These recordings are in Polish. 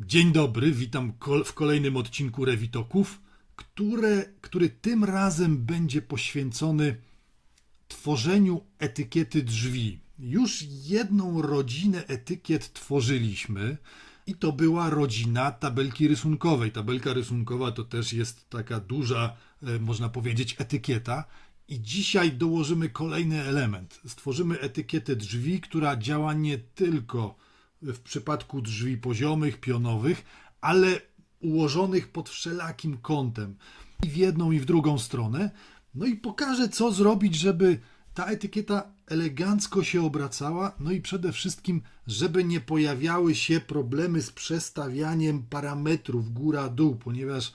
Dzień dobry, witam w kolejnym odcinku Rewitoków, które, który tym razem będzie poświęcony tworzeniu etykiety drzwi. Już jedną rodzinę etykiet tworzyliśmy i to była rodzina tabelki rysunkowej. Tabelka rysunkowa to też jest taka duża, e, można powiedzieć, etykieta. I dzisiaj dołożymy kolejny element. Stworzymy etykietę drzwi, która działa nie tylko w przypadku drzwi poziomych, pionowych, ale ułożonych pod wszelakim kątem i w jedną i w drugą stronę. No i pokażę, co zrobić, żeby ta etykieta elegancko się obracała, no i przede wszystkim, żeby nie pojawiały się problemy z przestawianiem parametrów góra-dół, ponieważ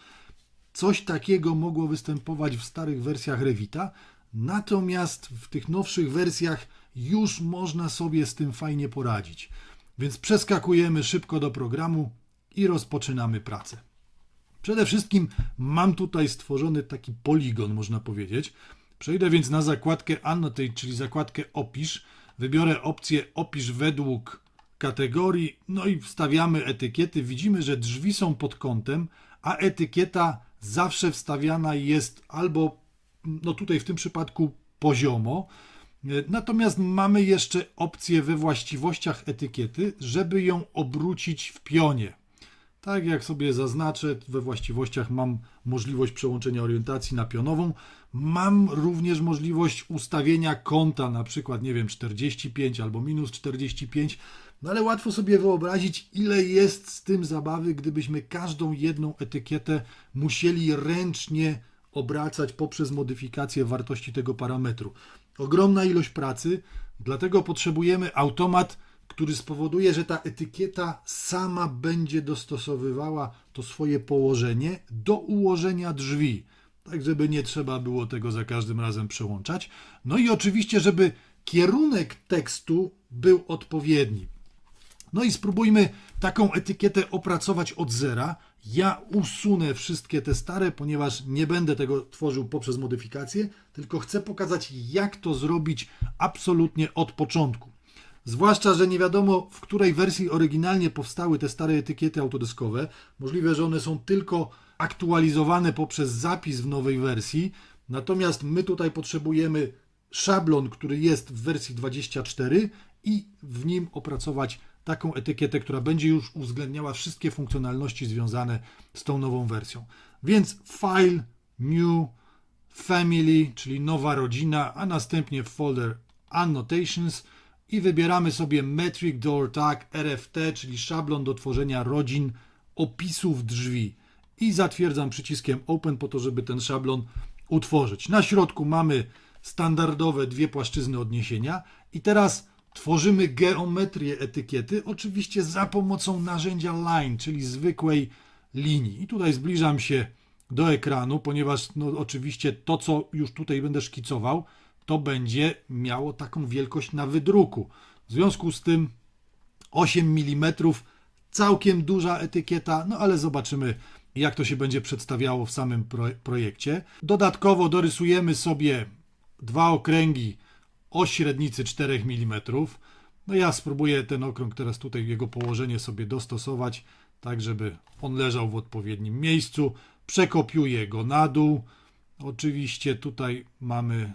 Coś takiego mogło występować w starych wersjach Revita, natomiast w tych nowszych wersjach już można sobie z tym fajnie poradzić. Więc przeskakujemy szybko do programu i rozpoczynamy pracę. Przede wszystkim mam tutaj stworzony taki poligon, można powiedzieć. Przejdę więc na zakładkę Annotate, czyli zakładkę Opisz. Wybiorę opcję Opisz według kategorii, no i wstawiamy etykiety. Widzimy, że drzwi są pod kątem, a etykieta zawsze wstawiana jest albo, no tutaj w tym przypadku poziomo. Natomiast mamy jeszcze opcję we właściwościach etykiety, żeby ją obrócić w pionie. Tak jak sobie zaznaczę, we właściwościach mam możliwość przełączenia orientacji na pionową. Mam również możliwość ustawienia kąta, na przykład, nie wiem, 45 albo minus 45. No ale łatwo sobie wyobrazić, ile jest z tym zabawy, gdybyśmy każdą jedną etykietę musieli ręcznie obracać poprzez modyfikację wartości tego parametru. Ogromna ilość pracy, dlatego potrzebujemy automat, który spowoduje, że ta etykieta sama będzie dostosowywała to swoje położenie do ułożenia drzwi, tak żeby nie trzeba było tego za każdym razem przełączać. No i oczywiście, żeby kierunek tekstu był odpowiedni. No i spróbujmy taką etykietę opracować od zera. Ja usunę wszystkie te stare, ponieważ nie będę tego tworzył poprzez modyfikację, tylko chcę pokazać, jak to zrobić absolutnie od początku. Zwłaszcza, że nie wiadomo, w której wersji oryginalnie powstały te stare etykiety autodeskowe. Możliwe, że one są tylko aktualizowane poprzez zapis w nowej wersji. Natomiast my tutaj potrzebujemy szablon, który jest w wersji 24 i w nim opracować taką etykietę, która będzie już uwzględniała wszystkie funkcjonalności związane z tą nową wersją. Więc File, New, Family, czyli nowa rodzina, a następnie folder Annotations i wybieramy sobie Metric Door Tag RFT, czyli szablon do tworzenia rodzin opisów drzwi. I zatwierdzam przyciskiem Open po to, żeby ten szablon utworzyć. Na środku mamy standardowe dwie płaszczyzny odniesienia i teraz tworzymy geometrię etykiety, oczywiście za pomocą narzędzia line, czyli zwykłej linii. I tutaj zbliżam się do ekranu, ponieważ no, oczywiście to, co już tutaj będę szkicował, to będzie miało taką wielkość na wydruku. W związku z tym 8 mm, całkiem duża etykieta, no ale zobaczymy, jak to się będzie przedstawiało w samym pro projekcie. Dodatkowo dorysujemy sobie dwa okręgi o średnicy 4 mm. No ja spróbuję ten okrąg teraz tutaj, jego położenie sobie dostosować, tak żeby on leżał w odpowiednim miejscu. Przekopiuję go na dół. Oczywiście tutaj mamy,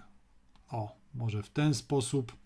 o, może w ten sposób.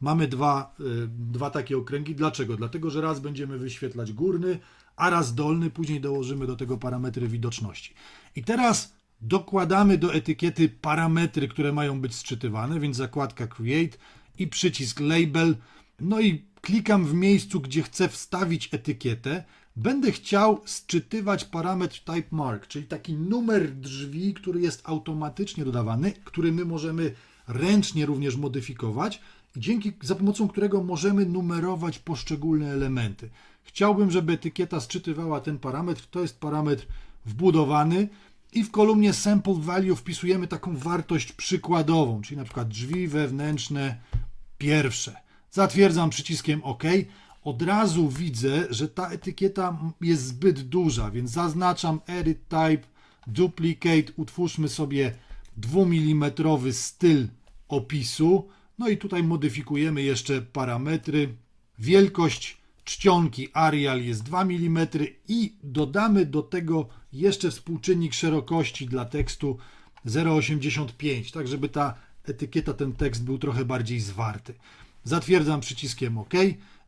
Mamy dwa, y, dwa takie okręgi. Dlaczego? Dlatego, że raz będziemy wyświetlać górny, a raz dolny, później dołożymy do tego parametry widoczności. I teraz dokładamy do etykiety parametry, które mają być sczytywane, więc zakładka Create i przycisk Label. No i klikam w miejscu, gdzie chcę wstawić etykietę. Będę chciał sczytywać parametr Type Mark, czyli taki numer drzwi, który jest automatycznie dodawany, który my możemy ręcznie również modyfikować dzięki za pomocą którego możemy numerować poszczególne elementy. Chciałbym, żeby etykieta sczytywała ten parametr. To jest parametr wbudowany i w kolumnie sample value wpisujemy taką wartość przykładową, czyli na przykład drzwi wewnętrzne pierwsze. Zatwierdzam przyciskiem OK. Od razu widzę, że ta etykieta jest zbyt duża, więc zaznaczam Edit Type, Duplicate, utwórzmy sobie 2 mm styl opisu. No i tutaj modyfikujemy jeszcze parametry. Wielkość czcionki Arial jest 2 mm i dodamy do tego jeszcze współczynnik szerokości dla tekstu 0,85, tak żeby ta etykieta, ten tekst był trochę bardziej zwarty. Zatwierdzam przyciskiem OK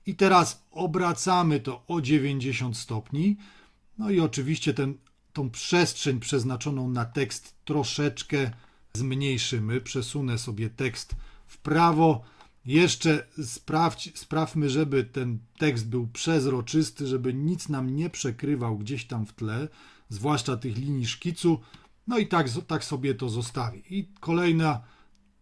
i teraz obracamy to o 90 stopni. No i oczywiście ten, tą przestrzeń przeznaczoną na tekst troszeczkę zmniejszymy. Przesunę sobie tekst w prawo. Jeszcze sprawdź, sprawmy, żeby ten tekst był przezroczysty, żeby nic nam nie przekrywał gdzieś tam w tle, zwłaszcza tych linii szkicu. No i tak, tak sobie to zostawię. I kolejna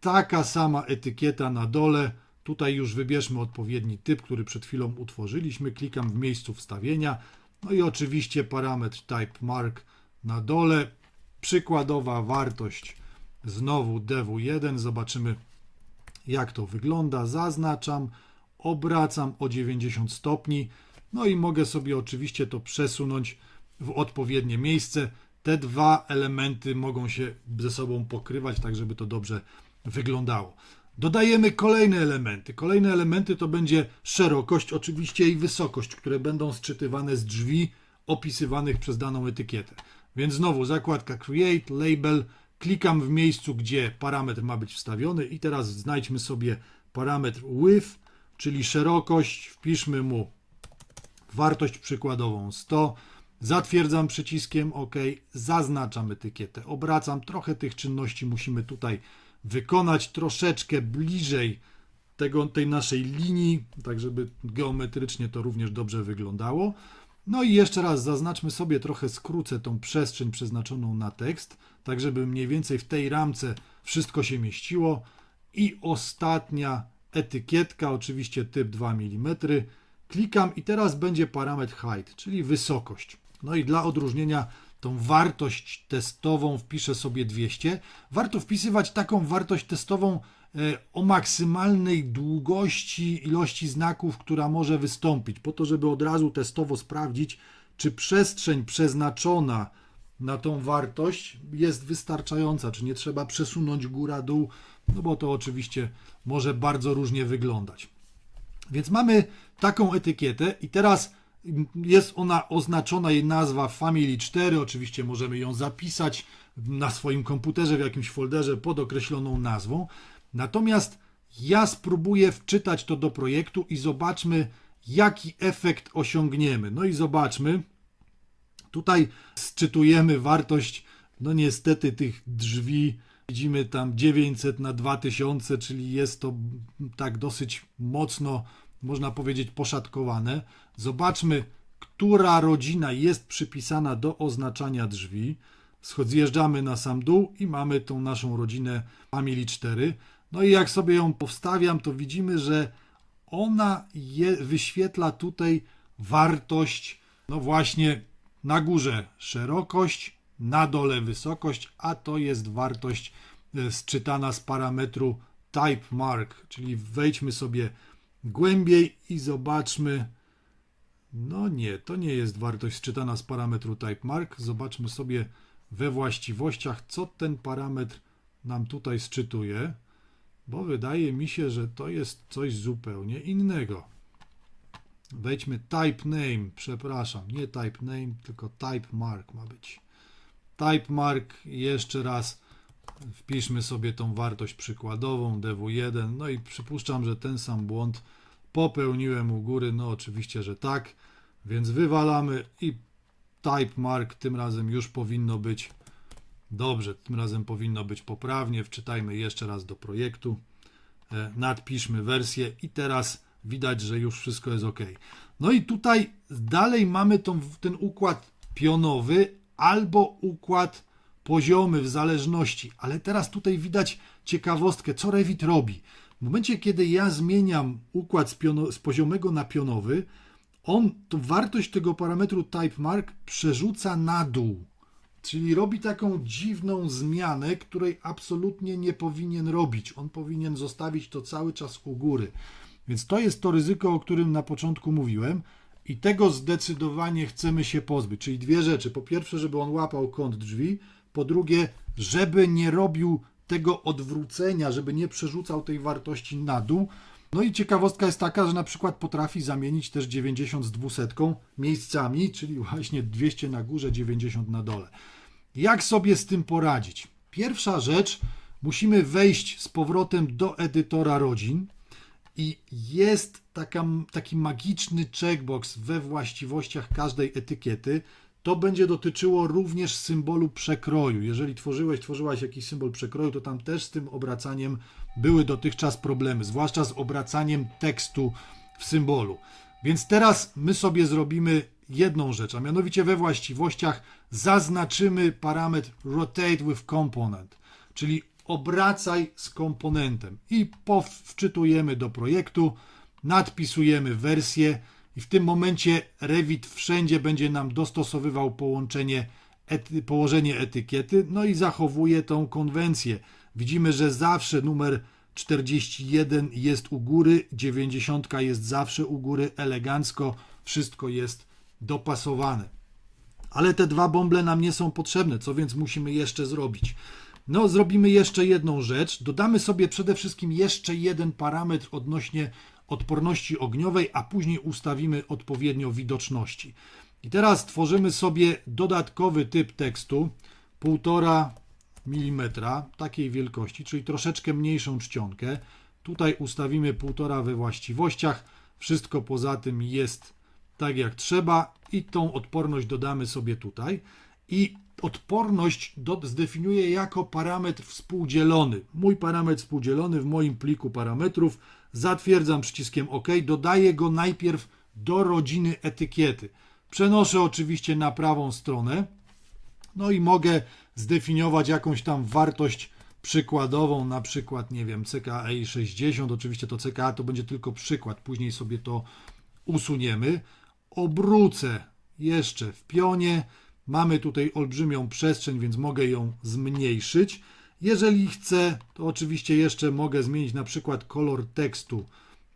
taka sama etykieta na dole. Tutaj już wybierzmy odpowiedni typ, który przed chwilą utworzyliśmy. Klikam w miejscu wstawienia. No i oczywiście parametr type mark na dole. Przykładowa wartość znowu dw1. Zobaczymy jak to wygląda. Zaznaczam, obracam o 90 stopni. No i mogę sobie oczywiście to przesunąć w odpowiednie miejsce. Te dwa elementy mogą się ze sobą pokrywać, tak żeby to dobrze wyglądało. Dodajemy kolejne elementy. Kolejne elementy to będzie szerokość, oczywiście i wysokość, które będą sczytywane z drzwi opisywanych przez daną etykietę. Więc znowu zakładka Create, Label, klikam w miejscu, gdzie parametr ma być wstawiony i teraz znajdźmy sobie parametr width, czyli szerokość, wpiszmy mu wartość przykładową 100, zatwierdzam przyciskiem OK, zaznaczam etykietę, obracam, trochę tych czynności musimy tutaj wykonać troszeczkę bliżej tego, tej naszej linii, tak żeby geometrycznie to również dobrze wyglądało. No i jeszcze raz zaznaczmy sobie, trochę skrócę tą przestrzeń przeznaczoną na tekst, tak żeby mniej więcej w tej ramce wszystko się mieściło. I ostatnia etykietka, oczywiście typ 2 mm. Klikam i teraz będzie parametr height, czyli wysokość. No i dla odróżnienia tą wartość testową wpiszę sobie 200. Warto wpisywać taką wartość testową e, o maksymalnej długości ilości znaków, która może wystąpić, po to, żeby od razu testowo sprawdzić, czy przestrzeń przeznaczona na tą wartość jest wystarczająca, czy nie trzeba przesunąć góra-dół, no bo to oczywiście może bardzo różnie wyglądać. Więc mamy taką etykietę i teraz jest ona oznaczona, jej nazwa Family 4. Oczywiście możemy ją zapisać na swoim komputerze w jakimś folderze pod określoną nazwą. Natomiast ja spróbuję wczytać to do projektu i zobaczmy, jaki efekt osiągniemy. No i zobaczmy. Tutaj sczytujemy wartość, no niestety, tych drzwi. Widzimy tam 900 na 2000, czyli jest to tak dosyć mocno można powiedzieć, poszatkowane. Zobaczmy, która rodzina jest przypisana do oznaczania drzwi. Zjeżdżamy na sam dół i mamy tą naszą rodzinę Family 4. No i jak sobie ją powstawiam, to widzimy, że ona je, wyświetla tutaj wartość, no właśnie na górze szerokość, na dole wysokość, a to jest wartość e, sczytana z parametru type mark, czyli wejdźmy sobie głębiej i zobaczmy. No nie, to nie jest wartość sczytana z parametru type mark. Zobaczmy sobie we właściwościach, co ten parametr nam tutaj sczytuje, bo wydaje mi się, że to jest coś zupełnie innego. Wejdźmy type name, przepraszam, nie type name, tylko type mark ma być. Type mark, jeszcze raz wpiszmy sobie tą wartość przykładową dw1, no i przypuszczam, że ten sam błąd popełniłem u góry, no oczywiście, że tak, więc wywalamy i type mark tym razem już powinno być dobrze, tym razem powinno być poprawnie, wczytajmy jeszcze raz do projektu, e, nadpiszmy wersję i teraz widać, że już wszystko jest ok. No i tutaj dalej mamy tą, ten układ pionowy albo układ poziomy w zależności, ale teraz tutaj widać ciekawostkę, co Revit robi. W momencie, kiedy ja zmieniam układ z, piono, z poziomego na pionowy, on to wartość tego parametru type mark przerzuca na dół. Czyli robi taką dziwną zmianę, której absolutnie nie powinien robić. On powinien zostawić to cały czas u góry. Więc to jest to ryzyko, o którym na początku mówiłem. I tego zdecydowanie chcemy się pozbyć. Czyli dwie rzeczy. Po pierwsze, żeby on łapał kąt drzwi. Po drugie, żeby nie robił tego odwrócenia, żeby nie przerzucał tej wartości na dół. No i ciekawostka jest taka, że na przykład potrafi zamienić też 90 z 200 miejscami, czyli właśnie 200 na górze, 90 na dole. Jak sobie z tym poradzić? Pierwsza rzecz, musimy wejść z powrotem do edytora rodzin i jest taka, taki magiczny checkbox we właściwościach każdej etykiety. To będzie dotyczyło również symbolu przekroju. Jeżeli tworzyłeś, tworzyłaś jakiś symbol przekroju, to tam też z tym obracaniem były dotychczas problemy, zwłaszcza z obracaniem tekstu w symbolu. Więc teraz my sobie zrobimy jedną rzecz, a mianowicie we właściwościach zaznaczymy parametr rotate with component, czyli obracaj z komponentem i wczytujemy do projektu, nadpisujemy wersję i w tym momencie Revit wszędzie będzie nam dostosowywał połączenie ety, położenie etykiety, no i zachowuje tą konwencję. Widzimy, że zawsze numer 41 jest u góry, 90 jest zawsze u góry, elegancko, wszystko jest dopasowane. Ale te dwa bąble nam nie są potrzebne, co więc musimy jeszcze zrobić? No, zrobimy jeszcze jedną rzecz. Dodamy sobie przede wszystkim jeszcze jeden parametr odnośnie odporności ogniowej, a później ustawimy odpowiednio widoczności. I teraz tworzymy sobie dodatkowy typ tekstu 1,5 mm takiej wielkości, czyli troszeczkę mniejszą czcionkę. Tutaj ustawimy 1,5 we właściwościach. Wszystko poza tym jest tak jak trzeba i tą odporność dodamy sobie tutaj. I odporność do, zdefiniuję jako parametr współdzielony. Mój parametr współdzielony w moim pliku parametrów zatwierdzam przyciskiem OK, dodaję go najpierw do rodziny etykiety. Przenoszę oczywiście na prawą stronę, no i mogę zdefiniować jakąś tam wartość przykładową, na przykład, nie wiem, CKI 60, oczywiście to CKA to będzie tylko przykład, później sobie to usuniemy. Obrócę jeszcze w pionie, mamy tutaj olbrzymią przestrzeń, więc mogę ją zmniejszyć. Jeżeli chcę, to oczywiście jeszcze mogę zmienić na przykład kolor tekstu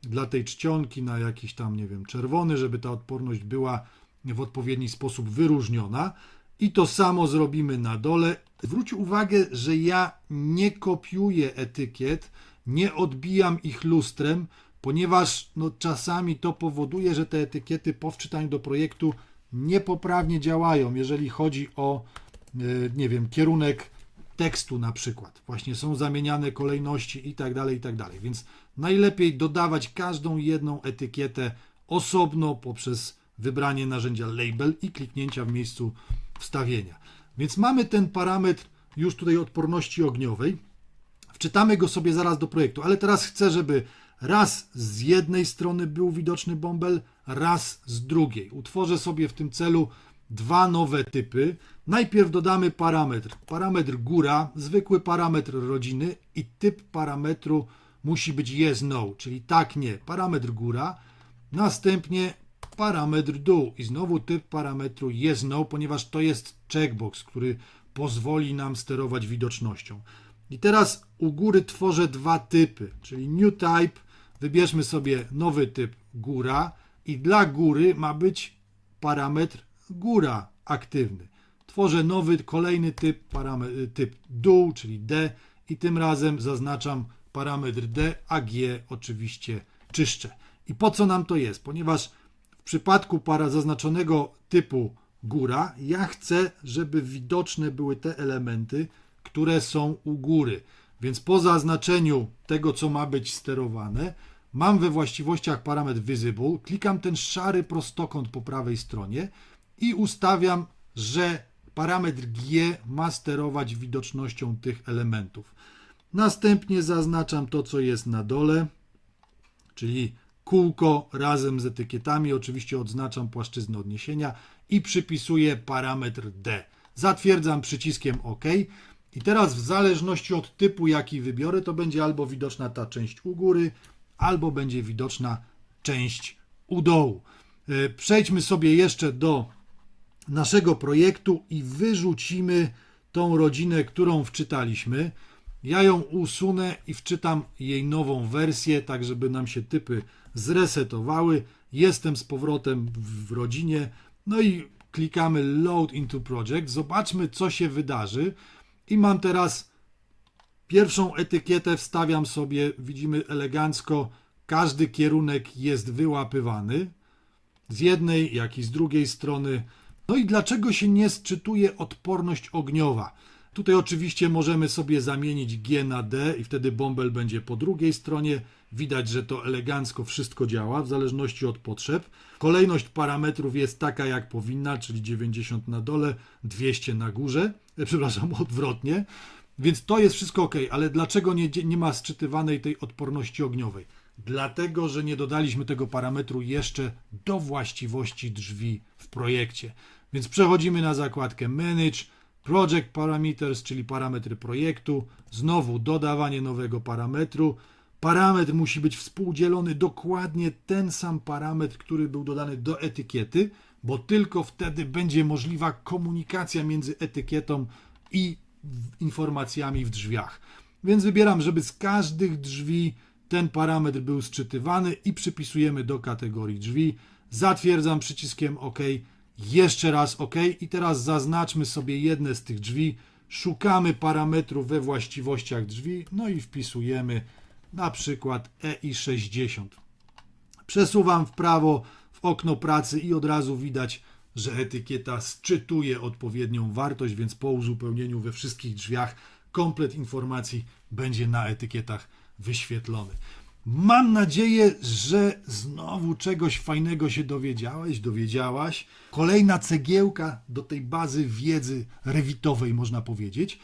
dla tej czcionki na jakiś tam, nie wiem, czerwony, żeby ta odporność była w odpowiedni sposób wyróżniona. I to samo zrobimy na dole. Zwróć uwagę, że ja nie kopiuję etykiet, nie odbijam ich lustrem, ponieważ no, czasami to powoduje, że te etykiety po wczytaniu do projektu niepoprawnie działają, jeżeli chodzi o, yy, nie wiem, kierunek tekstu na przykład. Właśnie są zamieniane kolejności i tak dalej, i tak dalej. Więc najlepiej dodawać każdą jedną etykietę osobno poprzez wybranie narzędzia label i kliknięcia w miejscu wstawienia. Więc mamy ten parametr już tutaj odporności ogniowej. Wczytamy go sobie zaraz do projektu, ale teraz chcę, żeby raz z jednej strony był widoczny bąbel, raz z drugiej. Utworzę sobie w tym celu dwa nowe typy. Najpierw dodamy parametr. Parametr góra, zwykły parametr rodziny i typ parametru musi być yes, no, czyli tak, nie. Parametr góra. Następnie parametr dół i znowu typ parametru yes, no, ponieważ to jest checkbox, który pozwoli nam sterować widocznością. I teraz u góry tworzę dwa typy, czyli new type, wybierzmy sobie nowy typ góra i dla góry ma być parametr góra aktywny. Tworzę nowy, kolejny typ, parametr, typ dół, czyli D i tym razem zaznaczam parametr D, a G oczywiście czyszczę. I po co nam to jest? Ponieważ w przypadku para zaznaczonego typu góra, ja chcę, żeby widoczne były te elementy, które są u góry. Więc po zaznaczeniu tego, co ma być sterowane, mam we właściwościach parametr visible, klikam ten szary prostokąt po prawej stronie i ustawiam, że parametr G ma sterować widocznością tych elementów. Następnie zaznaczam to, co jest na dole, czyli kółko razem z etykietami. Oczywiście odznaczam płaszczyznę odniesienia i przypisuję parametr D. Zatwierdzam przyciskiem OK. I teraz w zależności od typu, jaki wybiorę, to będzie albo widoczna ta część u góry, albo będzie widoczna część u dołu. E, przejdźmy sobie jeszcze do naszego projektu i wyrzucimy tą rodzinę, którą wczytaliśmy. Ja ją usunę i wczytam jej nową wersję, tak żeby nam się typy zresetowały. Jestem z powrotem w rodzinie. No i klikamy Load into Project. Zobaczmy, co się wydarzy. I mam teraz pierwszą etykietę, wstawiam sobie, widzimy elegancko Każdy kierunek jest wyłapywany z jednej, jak i z drugiej strony. No i dlaczego się nie sczytuje odporność ogniowa? Tutaj oczywiście możemy sobie zamienić G na D i wtedy bąbel będzie po drugiej stronie. Widać, że to elegancko wszystko działa w zależności od potrzeb. Kolejność parametrów jest taka, jak powinna, czyli 90 na dole, 200 na górze. E, Przepraszam, odwrotnie. Więc to jest wszystko ok, ale dlaczego nie, nie ma sczytywanej tej odporności ogniowej? Dlatego, że nie dodaliśmy tego parametru jeszcze do właściwości drzwi w projekcie. Więc przechodzimy na zakładkę Manage, Project Parameters, czyli parametry projektu. Znowu dodawanie nowego parametru. Parametr musi być współdzielony dokładnie ten sam parametr, który był dodany do etykiety, bo tylko wtedy będzie możliwa komunikacja między etykietą i informacjami w drzwiach. Więc wybieram, żeby z każdych drzwi ten parametr był sczytywany i przypisujemy do kategorii drzwi. Zatwierdzam przyciskiem OK. Jeszcze raz OK. I teraz zaznaczmy sobie jedne z tych drzwi. Szukamy parametru we właściwościach drzwi. No i wpisujemy na przykład E EI60. Przesuwam w prawo w okno pracy i od razu widać, że etykieta sczytuje odpowiednią wartość, więc po uzupełnieniu we wszystkich drzwiach komplet informacji będzie na etykietach wyświetlony. Mam nadzieję, że znowu czegoś fajnego się dowiedziałeś, dowiedziałaś. Kolejna cegiełka do tej bazy wiedzy rewitowej, można powiedzieć.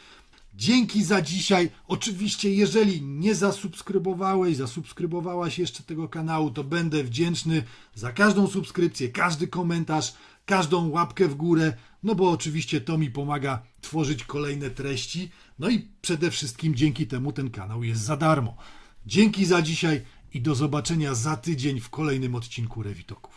Dzięki za dzisiaj. Oczywiście, jeżeli nie zasubskrybowałeś, zasubskrybowałaś jeszcze tego kanału, to będę wdzięczny za każdą subskrypcję, każdy komentarz, każdą łapkę w górę, no bo oczywiście to mi pomaga tworzyć kolejne treści. No i przede wszystkim dzięki temu ten kanał jest za darmo. Dzięki za dzisiaj i do zobaczenia za tydzień w kolejnym odcinku Rewitoków.